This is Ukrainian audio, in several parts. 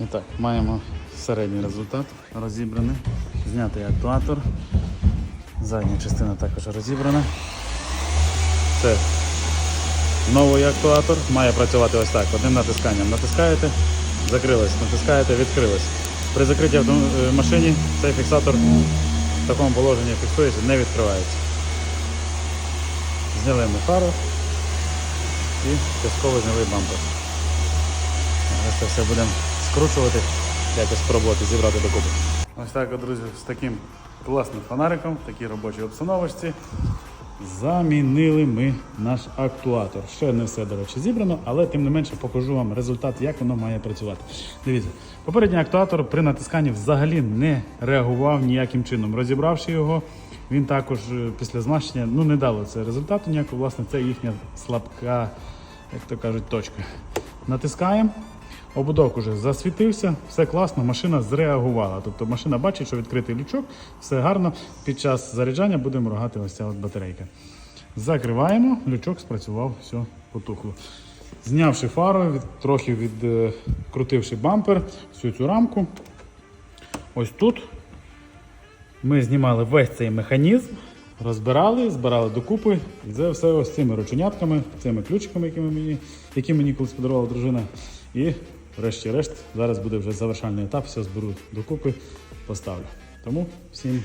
І так, маємо середній результат розібраний. Знятий актуатор. Задня частина також розібрана. Це новий актуатор. Має працювати ось так. Одним натисканням натискаєте, закрилось, натискаєте, відкрилось. При закритті е, машині цей фіксатор в такому положенні фіксується, не відкривається. Зняли ми фару і частково зняли бампер. Зараз це все будемо скручувати, якось спробувати зібрати докупи. Ось так, друзі, з таким класним фонариком, в такій робочій обстановочці. Замінили ми наш актуатор. Ще не все, до речі, зібрано, але тим не менше покажу вам результат, як воно має працювати. Дивіться, попередній актуатор при натисканні взагалі не реагував ніяким чином. Розібравши його, він також е, після змащення ну, не дало це результату ніякого. Власне, це їхня слабка, як то кажуть, точка. Натискаємо. Ободок уже засвітився, все класно, машина зреагувала. Тобто машина бачить, що відкритий лючок, все гарно. Під час заряджання будемо рогати ось ця от батарейка. Закриваємо, лючок спрацював, все потухло. Знявши фару, від, трохи відкрутивши бампер, всю цю рамку. Ось тут ми знімали весь цей механізм, розбирали, збирали докупи. І це все ось цими рученятками, цими ключиками, які мені, які мені колись подарувала дружина. І врешті-решт, зараз буде вже завершальний етап, все зберу докупи, поставлю. Тому всім,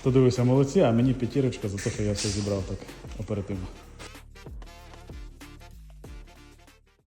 хто дивився, молодці, а мені п'ятірочка за те, що я все зібрав так оперативно.